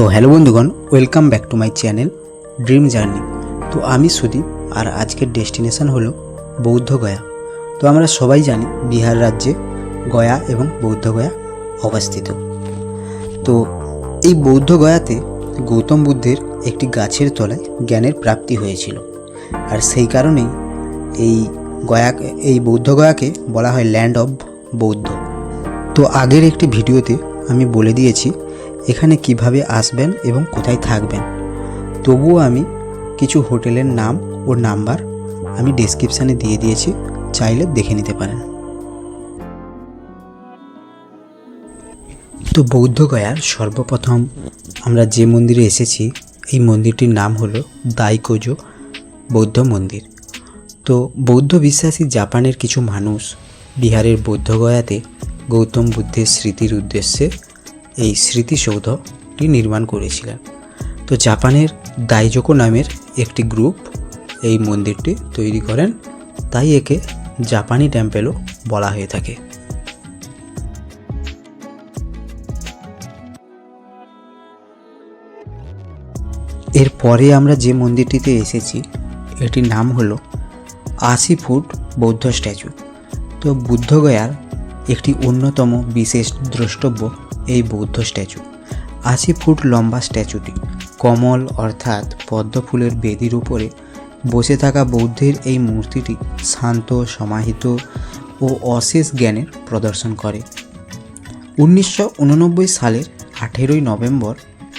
তো হ্যালো বন্ধুগণ welcome back to my channel dream journey তো আমি সুদীপ, আর আজকের ডেস্টিনেশন হলো বৌদ্ধগয়া তো আমরা সবাই জানি বিহার রাজ্যে গয়া এবং বৌদ্ধগয়া অবস্থিত। তো এই বৌদ্ধগয়াতে গৌতম বুদ্ধের একটি গাছের তলায় জ্ঞানের প্রাপ্তি হয়েছিল। আর সেই কারণেই এই গয়া এই বৌদ্ধগয়াকে বলা হয় ল্যান্ড অব বৌদ্ধ। তো আগের একটি ভিডিওতে আমি বলে দিয়েছি এখানে কীভাবে আসবেন এবং কোথায় থাকবেন? তবুও আমি কিছু হোটেলের নাম ও নাম্বার আমি ডেসক্রিপশানে দিয়ে দিয়েছি, চাইলে দেখে নিতে পারেন। তো বৌদ্ধগয়ার সর্বপ্রথম আমরা যে মন্দিরে এসেছি, এই মন্দিরটির নাম হলো দাইকোজো বৌদ্ধ মন্দির। তো বৌদ্ধ বিশ্বাসী জাপানের কিছু মানুষ বিহারের বৌদ্ধগয়াতে গৌতম বুদ্ধের স্মৃতির উদ্দেশ্যে এই স্মৃতিসৌধটি নির্মাণ করেছিলেন। তো জাপানের দাইজোকো নামের একটি গ্রুপ এই মন্দিরটি তৈরি করেন, তাই একে জাপানি টেম্পেলও বলা হয়ে থাকে। এরপরে আমরা যে মন্দিরটিতে এসেছি, এটির নাম হলো আশি ফুট বৌদ্ধ স্ট্যাচু। তো বুদ্ধগয়ার একটি অন্যতম বিশেষ দ্রষ্টব্য এই বৌদ্ধ স্ট্যাচু। আশি ফুট লম্বা স্ট্যাচুটি, কমল অর্থাৎ পদ্ম ফুলের বেদির উপরে বসে থাকা বৌদ্ধের এই মূর্তিটি শান্ত, সমাহিত ও অশেষ জ্ঞানের প্রদর্শন করে। উনিশশো উননব্বই সালের আঠেরোই নভেম্বর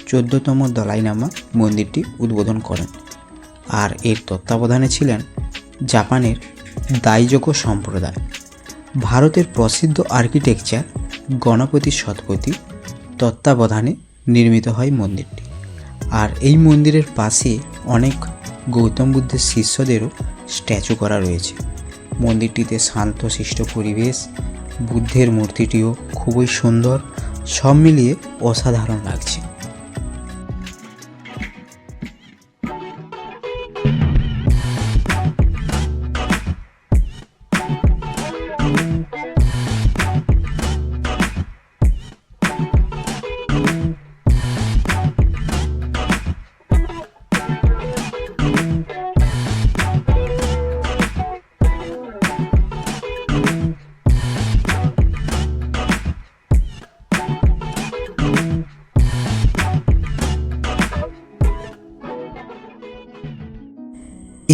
চোদ্দতম দলাইনামা মন্দিরটি উদ্বোধন করেন আর এর তত্ত্বাবধানে ছিলেন জাপানের দাইজোকো সম্প্রদায়। ভারতের প্রসিদ্ধ আর্কিটেকচার গণপতি শতপথী তত্ত্বাবধানে নির্মিত হয় মন্দিরটি। আর এই মন্দিরের পাশে অনেক গৌতম বুদ্ধের শিষ্যদেরও স্ট্যাচু করা রয়েছে। মন্দিরটিতে শান্ত, শিষ্ট পরিবেশ, বুদ্ধের মূর্তিটিও খুবই সুন্দর, সব মিলিয়ে অসাধারণ লাগছে।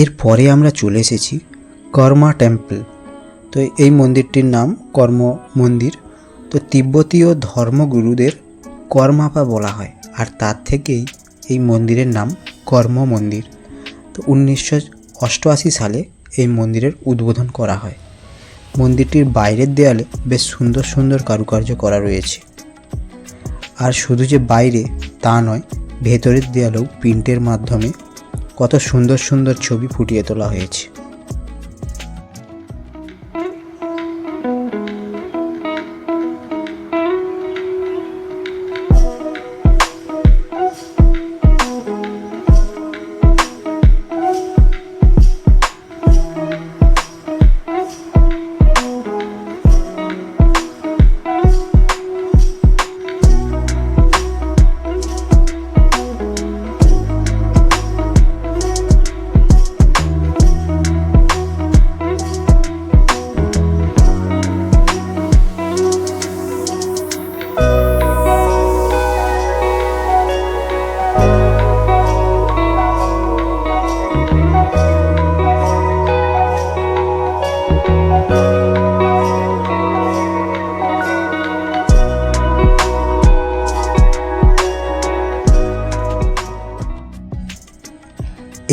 এরপরে আমরা চলে এসেছি কর্মা টেম্পল। তো এই মন্দিরটির নাম কর্ম মন্দির। তো তিব্বতীয় ধর্মগুরুদের কর্মাপা বলা হয়, আর তার থেকেই এই মন্দিরের নাম কর্ম মন্দির। তো উনিশশো অষ্টআশি সালে এই মন্দিরের উদ্বোধন করা হয়। মন্দিরটির বাইরের দেয়ালে বেশ সুন্দর সুন্দর কারুকার্য করা রয়েছে। আর শুধু যে বাইরে তা নয়, ভেতরের দেয়ালেও প্রিন্টের মাধ্যমে কত সুন্দর সুন্দর ছবি ফুটিয়ে তোলা হয়েছে।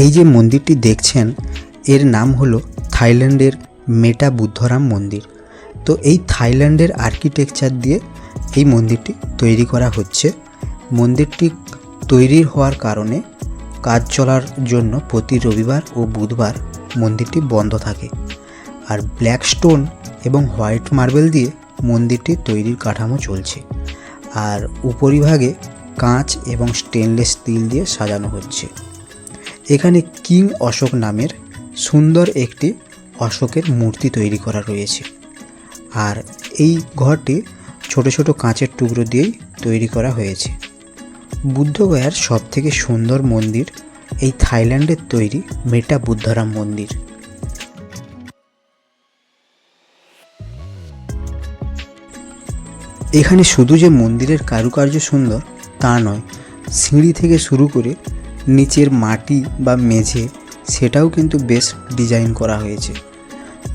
এই যে মন্দিরটি দেখছেন, এর নাম হলো থাইল্যান্ডের মেটা বুদ্ধরাম মন্দির। তো এই থাইল্যান্ডের আর্কিটেকচার দিয়ে এই মন্দিরটি তৈরি করা হচ্ছে। মন্দিরটি তৈরি হওয়ার কারণে কাজ চলার জন্য প্রতি রবিবার ও বুধবার মন্দিরটি বন্ধ থাকে। আর ব্ল্যাক স্টোন এবং হোয়াইট মার্বেল দিয়ে মন্দিরটি তৈরির কাঠামো চলছে। আর উপরিভাগে কাঁচ এবং স্টেনলেস স্টিল দিয়ে সাজানো হচ্ছে। এখানে কিং অশোক নামের সুন্দর একটি অশোকের মূর্তি তৈরি করা রয়েছে। আর এই ঘরটি ছোট ছোট কাঁচের টুকরো দিয়েই তৈরি করা হয়েছে। বুদ্ধগয়ার সব থেকে সুন্দর মন্দির এই থাইল্যান্ডের তৈরি মেটা বুদ্ধরাম মন্দির। এখানে শুধু যে মন্দিরের কারুকার্য সুন্দর তা নয়, সিঁড়ি থেকে শুরু করে নিচের মাটি বা মেঝে সেটাও কিন্তু বেশ ডিজাইন করা হয়েছে।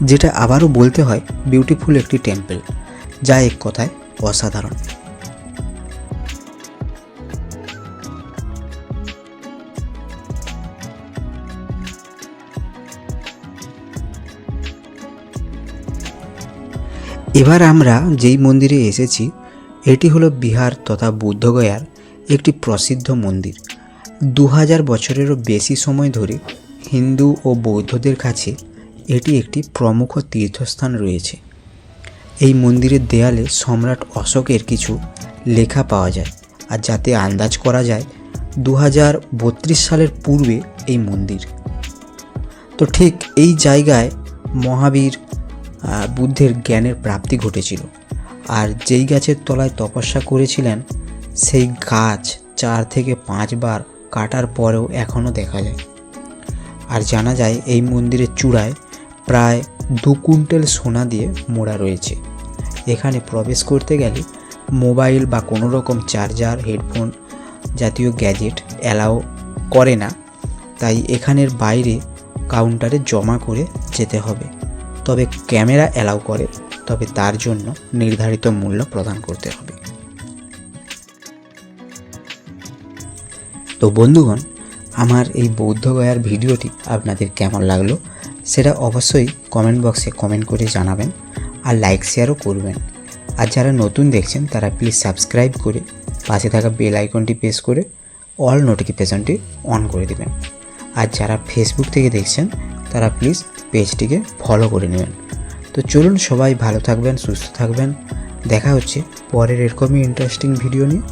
যেটা আবারও বলতে হয় বিউটিফুল একটি টেম্পল, যা এক কথায় অসাধারণ। এবার আমরা যেই মন্দিরে এসেছি, এটি হলো বিহার তথা বুদ্ধগয়ার একটি প্রসিদ্ধ মন্দির। দু হাজার বছরেরও বেশি সময় ধরে হিন্দু ও বৌদ্ধদের কাছে এটি একটি প্রমুখ তীর্থস্থান রয়েছে। এই মন্দিরের দেয়ালে সম্রাট অশোকের কিছু লেখা পাওয়া যায় আর যাতে আন্দাজ করা যায় দু হাজার বত্রিশ সালের পূর্বে এই মন্দির। তো ঠিক এই জায়গায় মহাবীর বুদ্ধের জ্ঞানের প্রাপ্তি ঘটেছিল আর যেই গাছের তলায় তপস্যা করেছিলেন, সেই গাছ চার থেকে পাঁচবার কাটার পরেও এখনও দেখা যায়। আর জানা যায়, এই মন্দিরের চূড়ায় প্রায় দু কুইন্টাল সোনা দিয়ে মোড়া রয়েছে। এখানে প্রবেশ করতে গেলে মোবাইল বা কোনো রকম চার্জার, হেডফোন জাতীয় গ্যাজেট অ্যালাও করে না। তাই এখানের বাইরে কাউন্টারে জমা করে যেতে হবে। তবে ক্যামেরা অ্যালাউ করে, তবে তার জন্য নির্ধারিত মূল্য প্রদান করতে হবে। তো বন্ধুগণ, আমার এই বৌদ্ধগয়ার ভিডিওটি আপনাদের কেমন লাগল সেটা অবশ্যই কমেন্ট বক্সে কমেন্ট করে জানাবেন আর লাইক শেয়ারও করবেন। আর যারা নতুন দেখছেন, তারা প্লিজ সাবস্ক্রাইব করে পাশে থাকা বেল আইকনটি প্রেস করে অল নোটিফিকেশনটি অন করে দেবেন। আর যারা ফেসবুক থেকে দেখছেন, তারা প্লিজ পেজটিকে ফলো করে নেবেন। তো চলুন সবাই ভালো থাকবেন, সুস্থ থাকবেন। দেখা হচ্ছে পরের এরকমই ইন্টারেস্টিং ভিডিও নিয়ে।